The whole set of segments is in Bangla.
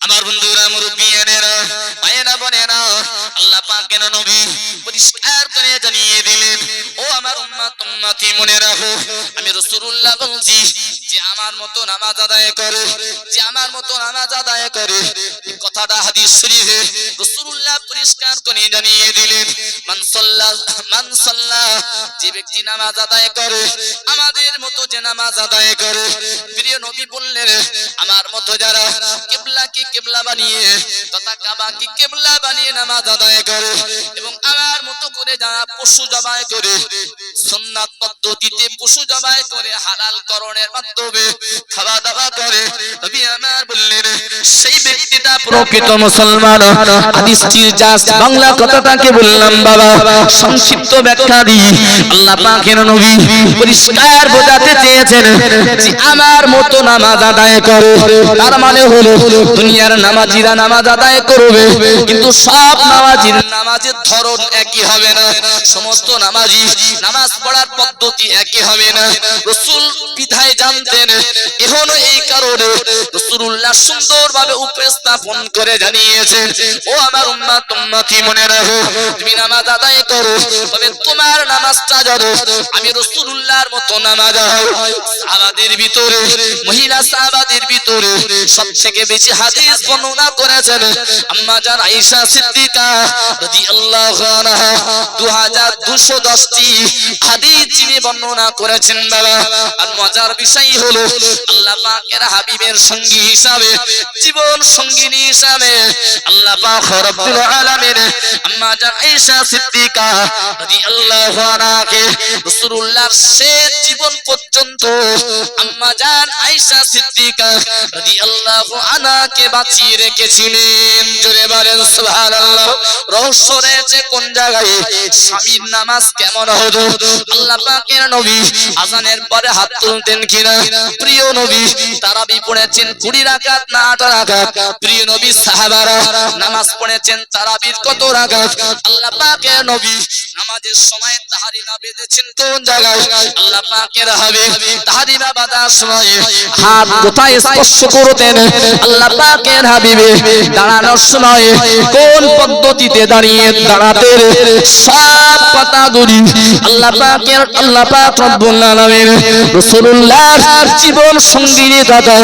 আমার বন্ধুরা বোনেরা আল্লাহ পাকের নবী? পরিষ্কার করে জানিয়ে দিলেন, ও আমার উম্মত, উম্মতি মনে রাখো, আমি রাসূলুল্লাহ বলছি যে আমার মতো নামাজ আদায় করে, যে আমার মতো নামাজ আদায় করে। কথাটা হাদিস শরীফে রাসূলুল্লাহ পরিষ্কার করে জানিয়ে দিলেন মান সাল্লা, যে ব্যক্তি নামাজ আদায় করে, আমাদের মতো যে নামাজ আদায় করে। প্রিয় নবী বললেন, আমার মতো যারা কিবলাকে কিবলা বানিয়ে, তথা কাবাকে কিবলা বানিয়ে নামাজ আদায় এবং আমার মতো করে যারা পশু জবাই করে, সুন্নাত পদ্ধতিতে পশু জবাই করে, হালাল করণের মাধ্যমে খাওয়া দাওয়া করে, নবী আমার বললেন, সেই ব্যক্তিটা প্রকৃত মুসলমান। হাদিসটির বাংলা কথাটাকে বললাম, বাবা, সংক্ষিপ্ত ব্যাখ্যা দিই। আল্লাহ পাকের নবী পরিষ্কার বোঝাতে চেয়েছেন যে আমার মতো নামাজ আদায় করে। তার মানে হলো, দুনিয়ার নামাজিরা নামাজ আদায় করবে, কিন্তু সব নামাজির নামাজের ধরন একই হবে না। সমস্ত নামাজি নামাজ পড়ার পদ্ধতি একই হবে না। রসুল বিধায় জানতেন এখনও এই কারণে রসুল্লাহ সুন্দরভাবে উপস্থাপন করে জানিয়েছেন, ও আমার উম্মাত, উম্মতি, মনে রাখো, তুমি নামাজ আদায় করো, তবে তোমার নামাজটা জানো, আমি রসুল্লাহর মতো নামাজ সাহাবাদের ভিতরে, মহিলা সাহাবাদের ভিতরে সবথেকে বেশি হাদিস বর্ণনা করেছেন, আম্মা জান আয়েশা সিদ্দিকা রাদিয়াল্লাহু আনহা 2210 টি হাদিস যিনি বর্ণনা করেছেন বাবা। আর মজার বিষয় হলো, আল্লাহ পাকের হাবিবের সঙ্গী হিসাবে, জীবন জান আয়েশা সিদ্দিকা রাদিয়াল্লাহু আনহাকে রাসূলুল্লাহর শেষ পর্যন্ত বাঁচিয়ে রেখেছিলেন। রহস্য রয়েছে কোন জায়গায় স্বামীর নামাজ কেমন হতো? আল্লাহ পাকের নবী আজানের পরে হাত তুলতেন কিনা? প্রিয় নবী, তারাবি পড়েছেন কুড়ি রাকাত না আট রাকাত? প্রিয় নবী, সাহাবারা নামাজ পড়েছেন তারাবির কত রাকাত? আল্লাহ পাকের নবী নামাজের সময় তাহারিমা বেঁধেছেন কোন জায়গায়? আল্লাহ পাকের হাবিব তাহারিমা বাঁধার সময় হাত কোথায় স্পর্শ করতেন? আল্লাহ পাকের হাবিবে দাঁড়ানোর সময় কোন পদ্ধতিতে দাঁড়িয়ে দাঁড়াতে সব কথা গুলি আল্লাহ পাকের, আল্লাহ পাক রব্বুল আলামিন রাসূলুল্লাহর জীবন সঙ্গিনী দাদা,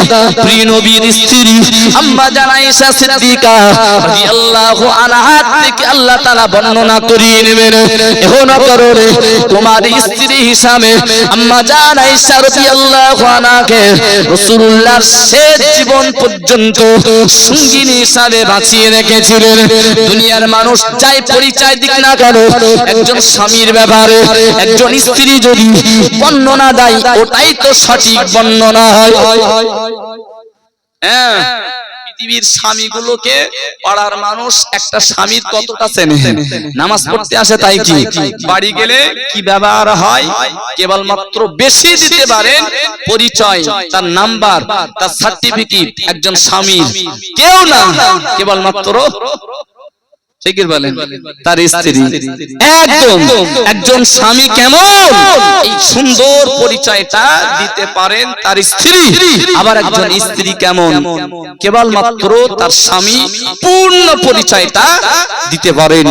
প্রিয় নবীর স্ত্রী, আম্মা জান সিদ্দিকা রাদিয়াল্লাহু আনহা থেকে আল্লাহ তাআলা বর্ণনা করিয়ে নেবেন। এখন কারণে তোমার স্ত্রী হিসাবে আম্মা জান আয়েশা রাদিয়াল্লাহু আনহাকে রাসূলুল্লাহর শেষ জীবন পর্যন্ত সঙ্গিনী হিসাবে বাঁচিয়ে রেখেছিলেন। দুনিয়ার মানুষ যাই পরিচয় দিক না কেন, একজন স্বামীর ব্যাপারে একজন স্ত্রী যদি বর্ণনা দেয়, ওটাই তো সঠিক বর্ণনা হয়। হ্যাঁ পৃথিবীর স্বামীগুলোকে পাড়ার মানুষ একটা স্বামীর কতটা চেনে। নামাজ পড়তে আসে তাই কি? বাড়ি গেলে কি ব্যবহার হয়? কেবলমাত্র বেশি দিতে পারেন পরিচয়, তার নাম্বার, তার সার্টিফিকেট একজন স্বামী কেউ না, কেবলমাত্র শিগগির বলেন তার স্ত্রী। একদম। একজন স্বামী কেমন? এই সুন্দর পরিচয়টা দিতে পারেন তার স্ত্রী। আবার একজন স্ত্রী কেমন? কেবলমাত্র তার স্বামী পূর্ণ পরিচয়টা দিতে পারেন।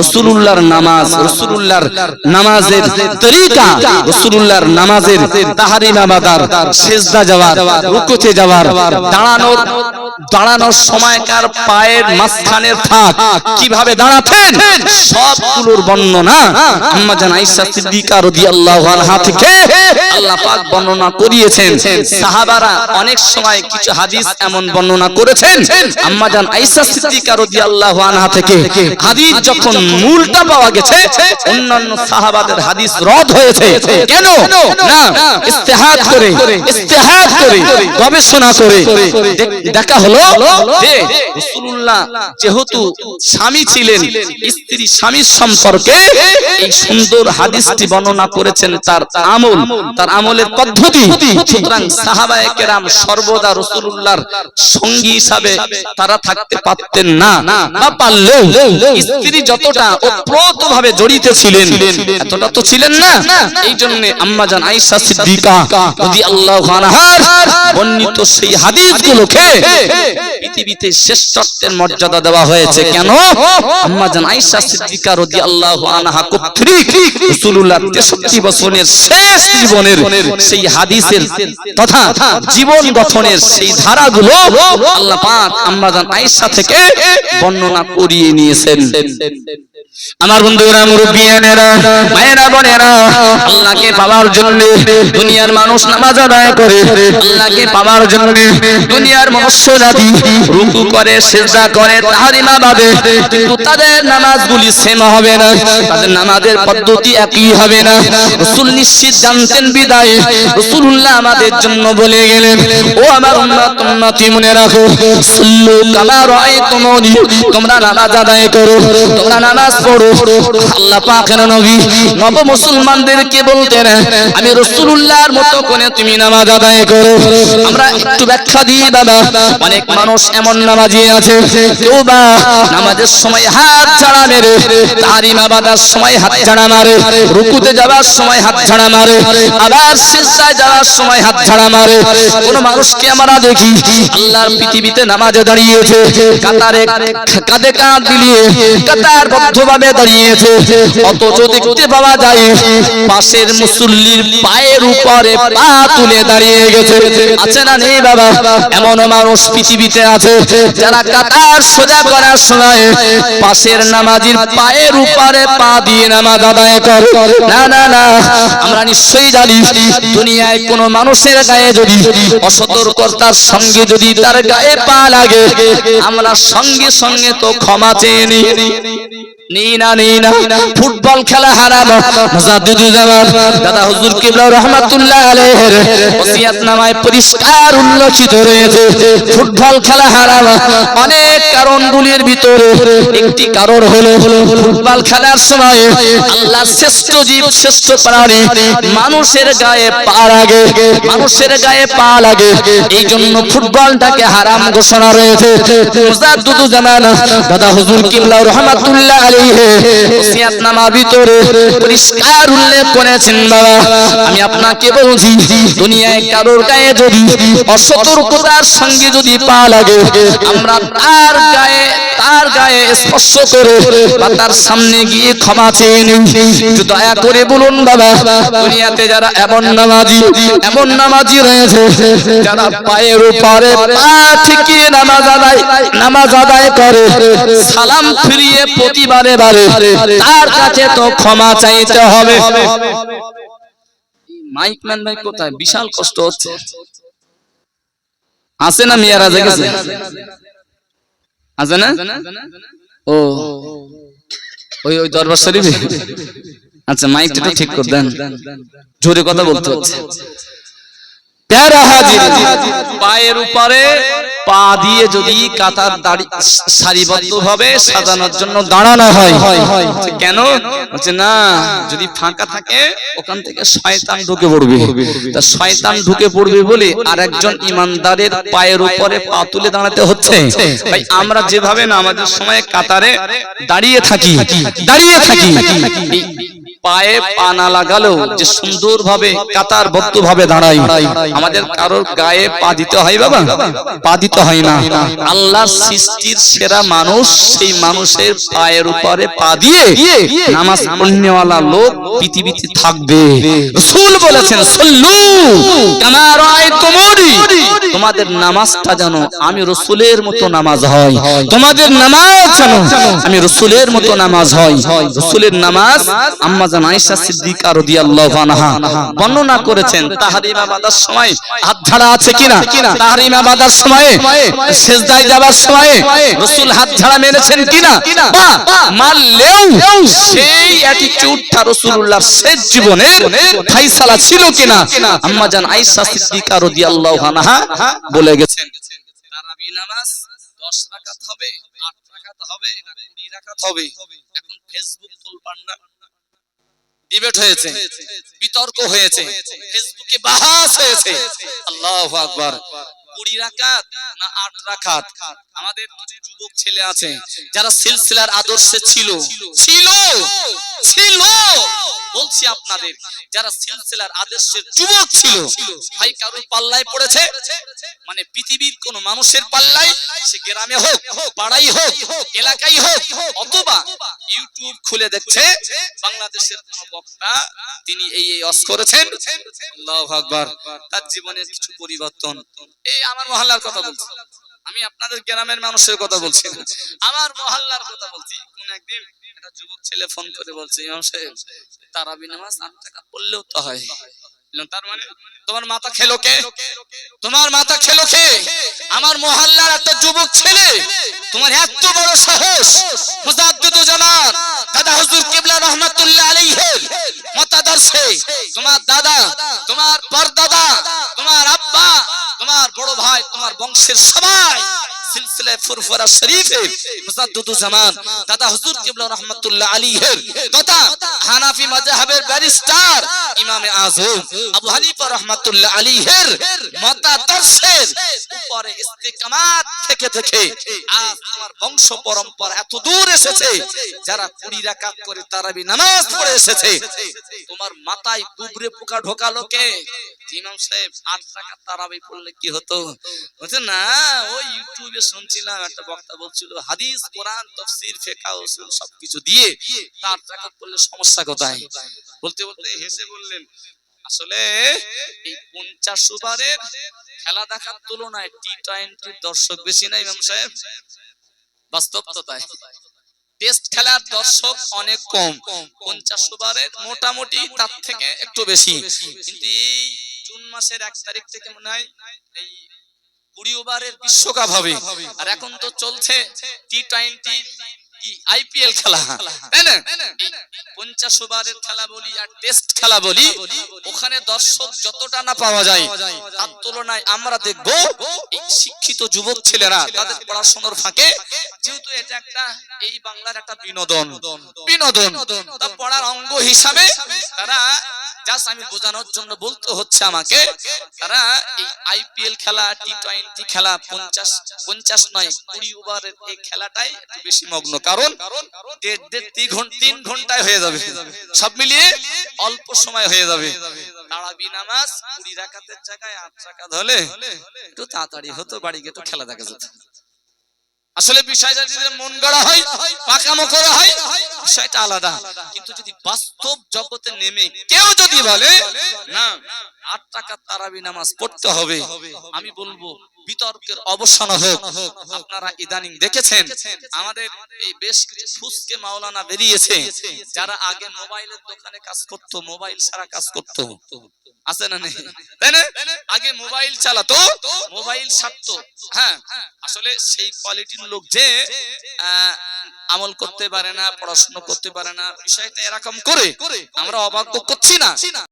রসুলুল্লাহর নামাজ রসুলুল্লাহর নামাজের তরিকা রসুলুল্লাহর নামাজের তাহারিমা বাদার সেজদা যাওয়ার রুকুতে যাওয়ার দাঁড়ানোর দাঁড়ানোর সময়কার পায়ের মাঝখানের থাক। কীভাবে দাঁড়াতেন সবগুলোর বর্ণনা আম্মা জান আয়েশা সিদ্দিকা রাদিয়াল্লাহু আনহা থেকে আল্লাহ পাক বর্ণনা করিয়েছেন। সাহাবারা অনেক সময় কিছু হাদিস এমন বর্ণনা করেছেন। আম্মা জান আয়েশা সিদ্দিকা রাদিয়াল্লাহু আনহা থেকে হাদিস যখন মূলটা পাওয়া গেছে অন্যান্য সাহাবাদের হাদিস রদ হয়েছে। কেন? না ইস্তেহাদ করে ইস্তেহাদ করে গবেষণা করে। দেখা হলো যে রাসূলুল্লাহ যেহেতু স্বামী ছিলেন স্ত্রী স্বামীর সম্পর্কে এই সুন্দর হাদিসটি বর্ণনা করেছেন তার আমল তার আমলের পদ্ধতি। সুতরাং সাহাবায়ে কেরাম সর্বদা রাসূলুল্লাহর সঙ্গী হিসাবে তারা থাকতে পারতেন না বা পারলেও স্ত্রী যতটা ওতপ্রোতভাবে জড়িত ছিলেন এতটা তো ছিলেন না। এই জন্য আম্মা জান আয়েশা সিদ্দিকা রাদিয়াল্লাহু আনহার বর্ণিত সেই হাদিসগুলোকে পৃথিবীতে শ্রেষ্ঠত্বের মর্যাদা দেওয়া হয়েছে কেন? আম্মা জান আয়েশা সিদ্দিকা রাদিয়াল্লাহু আনহা কর্তৃক রাসূলুল্লাহ 63 বছরের শেষ জীবনের সেই হাদিসের তথা জীবন গঠনের সেই ধারাগুলো আল্লাহ পাক আম্মা জান আয়েশা থেকে বর্ণনা করিয়ে নিয়েছেন। আমার বন্ধুরা মুরব্বিয়ানেরা মায়েরা, বোনেরা, আল্লাহকে পাওয়ার জন্য দুনিয়ার মানুষ নামাজ আদায় করে, আল্লাহকে পাওয়ার জন্য দুনিয়ার মনুষ্য রুকু করে, সেজদা করে তাহারিমা ভাবে কিন্তু তাদের নামাজগুলি সেম হবে না, তাদের নামাজের পদ্ধতি একই হবে না। রাসূল নিশ্চিত জানতেন বিদায়, রাসূলুল্লাহ আমাদের জন্য বলে গেলেন, ও আমার উম্মত, উম্মতি মনে রাখো, সাল্লু কামা রাআইতুমুনি, তোমরা নামাজ আদায় করো, তোমরা নামাজ মানুষ রুকুতে যাওয়ার সময় হাত ছাড়া মারে, আবার সিজদায় যাওয়ার সময় হাত ছাড়া মারে। কোন মানুষকে আমরা দেখি, আল্লাহর পৃথিবীতে নামাজে দাঁড়িয়েছে, কাতারে কাঁধে কাঁধ মিলিয়ে, কাতার বদ্ধভাবে দাঁড়িয়েছে। অথচ দেখতে পাওয়া যায়, পাশের মুসল্লির পায়ের উপরে পা তুলে দাঁড়িয়ে গেছে। আছে না নেই বাবা? এমন মানুষ পৃথিবীতে আছে, যারা কাতার সোজা করার সময় পাশের নামাজির পায়ের উপরে পা দিয়ে নামাজ আদায় করে। না না না, আমরা নিশ্চয়ই জানি, দুনিয়ায় কোন মানুষের গায়ে যদি অসতর্কতার সঙ্গে যদি তার গায়ে পা লাগে, আমরা সঙ্গে সঙ্গে তো ক্ষমা চেয়ে নিই। ফুটবল খেলা হারাম দাদা হুজুর কিবলা রহমাতুল্লাহ পরিষ্কার উল্লেখিত রয়েছে ফুটবল খেলা হারাম অনেক কারণগুলির ভিতরে একটি কারণ হলো, ফুটবল খেলার সময় আল্লাহ শ্রেষ্ঠ জীব, শ্রেষ্ঠ প্রাণী মানুষের গায়ে পা লাগে, মানুষের গায়ে পা লাগে। এই জন্য ফুটবলটাকে হারাম ঘোষণা রয়েছে। দাদা হুজুর কিবলা রহমাতুল্লাহ আলাইহি ওসিয়াতনামার ভিতরে পরিষ্কার উল্লেখ করেছেন বাবা। আমি আপনাকে বলছি, দুনিয়ায় কারোর গায়ে যদি অসতর্কতার সঙ্গে যদি পা লাগে, আমরা তার গায়ে তার গায়ে স্পর্শ করে বা তার সামনে গিয়ে ক্ষমা চেয়ে দয়া করে বলুন বাবা, দুনিয়াতে যারা এমন নামাজি এমন নামাজি রয়েছে, যারা পায়ের উপরে পা ঠিকিয়ে নামাজ আদায় নামাজ আদায় করে, সালাম ফিরিয়ে প্রতিবারে বারে তার কাছে তো ক্ষমা চাইতে হবে। মাইকম্যান ভাই কোথায়? বিশাল কষ্ট হচ্ছে। আছে না মিয়া রাজা গেছে? আছে না? ও। ওই ওই দরবার শরীফে? আচ্ছা মাইকটা একটু ঠিক করে দেন। জোরে কথা বলতে হচ্ছে। প্যারা হাজির। পায়ের উপরে পা দিয়ে যদি কাতার দাড়ি সারিবদ্ধ ভাবে সাজানোর জন্য দাঁড়ানো হয়। কেন? বলছে, না, যদি ফাঁকা থাকে, ওখান থেকে শয়তান ঢুকে পড়বে। তা শয়তান ঢুকে পড়বে বলে আর একজন ইমানদারের পায়ের উপরে পা তুলে দাঁড়াতে হচ্ছে। ভাই, আমরা যেভাবে না আমাদের সময় কাতারে দাঁড়িয়ে থাকি দাঁড়িয়ে থাকি। পায়ে পা না লাগালেও যে সুন্দর ভাবে কাতার বদ্ধ ভাবে দাঁড়াই আমাদের কারোর গায়ে পা দিতে হয় বাবা? পা দিতে হয় না। আল্লাহ সৃষ্টির সেরা মানুষ সেই মানুষের পায়ের উপরে পা দিয়ে নামাজ পড়নেওয়ালা লোক পৃথিবীতে থাকবে। রাসূল বলেছেন, সল্লু কামা রাআইতুমুনি। তোমাদের নামাজটা জানো আমি রসুলের মতো নামাজ হয়। তোমাদের নামাজ জানো আমি রসুলের মতো নামাজ হয়। রসুলের নামাজ আম্মা জান আয়েশা সিদ্দিকা রাদিয়াল্লাহু আনহা বর্ণনা করেছেন, তাহরিমা বাদার সময় হাত ঝাড়া আছে কিনা? তাহরিমা বাদার সময়, সেজদায় যাবার সময় রসুল হাত ঝাড়া মেরেছেন কিনা? বা, মারলেও সেই অ্যাটিটিউডটা রাসূলুল্লাহর শেষ জীবনের ফাইসালা ছিল কিনা? আম্মা জান আয়েশা সিদ্দিকা রাদিয়াল্লাহু আনহা বলে গেছেন তারাবি নামাজ 10 রাকাত হবে 8 রাকাত হবে না 20 রাকাত হবে। এখন ফেসবুক তোলপান না। ডিবেট হয়েছে, বিতর্ক হয়েছে ফেসবুকে বাহাস হয়েছে। আল্লাহ আকবার। কুড়ি রাকাত না আট রাকাত? আমাদের দুটি যুবক ছেলে আছে, যারা সিলসিলার আদর্শে ছিল। ছিল! ছিল! বলছি আপনাদের, যারা সিলসিলার আদর্শের যুবক ছিল, ভাই কারোর পাল্লায় পড়েছে? মানে পৃথিবীর কোন মানুষের পাল্লায়, সে গ্রামে হোক, পাড়াই হোক এলাকায় হোক, অথবা ইউটিউব খুলে দেখছে, বাংলাদেশের কোন বক্তা তিনি এই এই অস করেছেন। আল্লাহু আকবার। তার জীবনের কিছু পরিবর্তন। এই আমার মহল্লার কথা বলছি। আমি আপনাদের গ্রামের মানুষের কথা বলছি আমার মহল্লার কথা বলছি। কোন একদিন একটা যুবক ছেলে ফোন করে বলছে ইমাম সাহেব তারাবি নামাজ আট টাকা পড়লেও তো হয়। তার মানে? তোমার মাথা খেলো কে? তোমার মাথা খেলো কে? আমার মহল্লার একটা যুবক ছেলে তোমার এত বড় সাহস। মুজাদ্দিদুল জামান দাদা হুজুর কিবলা রহমাতুল্লাহ আলাইহির মতাদর্শে তোমার দাদা তোমার পরদাদা তোমার আব্বা তোমার বড় তোমার বংশের সবাই। সিলসিলা ফুরফুরা মুজাদ্দিদুল জামান, দাদা হুজুর কিবলা হানাফি মাযহাবের ব্যারিস্টার আজম আবু হানিফা মতাদর্শের উপরে ইস্তেকামাত থেকে থেকে আজ তোমার বংশ পরম্পরা এত দূর এসেছে, যারা কুড়ি রাকাত করে তারাবি নামাজ পড়ে এসেছে। তোমার মাথায় কুবরে পোকা ঢোকালো কে? ইমাম সাহেব, আট টাকা তারাবি পড়লে কি হতো? বলছে, না, ওই ইউটিউবে শুনছিলাম, একটা বক্তা বলছিল, হাদিস, কোরআন, তফসির, ফিকহ, উসুল সবকিছু দিয়ে তার টাকা পড়লে সমস্যা কোথায়? বলতে বলতে হেসে বললেন, আসলে এই পঞ্চাশ ওভারের খেলা দেখার তুলনায় টি টোয়েন্টির দর্শক বেশি নাই ইমাম সাহেব? বাস্তব তো তাই টেস্ট খেলার দর্শক অনেক কম, পঞ্চাশ ওভারের মোটামুটি তার থেকে একটু বেশি। কিন্তু এই জুন মাসের এক তারিখ থেকে মনে হয় এই কুড়ি ওভারের বিশ্বকাপ হবে আর এখন তো চলছে টি টোয়েন্টি আইপিএল খেলা। তাই না? পঞ্চাশ ওভারের খেলা বলি আর টেস্ট খেলা বলি ওখানে দর্শক যতটা না পাওয়া যায় তার তুলনায় আমরা দেখব এই শিক্ষিত যুবক ছেলেরা তাদের পড়াশোনার ফাঁকে। যেহেতু এটা একটা এই বাংলার একটা বিনোদন। বিনোদন। পড়ার অঙ্গ হিসাবে তারা জাস্ট আমি বোঝানোর জন্য বলতে হচ্ছে আমাকে, তারা এই আইপিএল খেলা টি টোয়েন্টি খেলা, পঞ্চাশ পঞ্চাশ নয়, কুড়ি ওভারের এই খেলাটাই বেশি মগ্ন। কারণ দেড় দেড় তিন ঘণ্টা তিন ঘন্টায় হয়ে যাবে। সব মিলিয়ে অল্প সময় হয়ে যাবে। তারাবি নামাজ, কুড়ি রাকাতের জায়গায় আট একটু তাড়াতাড়ি হতো, বাড়ি গিয়ে একটু খেলা দেখা যেত। আসলে বিষয়টা যদি মন গড়া হয়, পাকামো করা হয়, বিষয়টা আলাদা। কিন্তু যদি বাস্তব জগতে নেমে কেউ যদি বলে, না, আট টাকা তারাবি নামাজ পড়তে হবে, আমি বলব বিতর্কের অবসান হোক, আপনারা ইদানিং দেখেছেন, আমাদের এই বেশ কিছু ফুসকে মাওলানা বেরিয়েছে, যারা আগে মোবাইলের দোকানে কাজ করতো, মোবাইল ছাড়া কাজ করতো। আছে না নেই? আগে মোবাইল চালাতো, মোবাইল ছাড়তো। হ্যাঁ আসলে সেই কোয়ালিটির লোক যে আমল করতে পারে না, পড়াশোনা করতে পারে না, বিষয়টা এরকম করে, আমরা অবাক করছি না।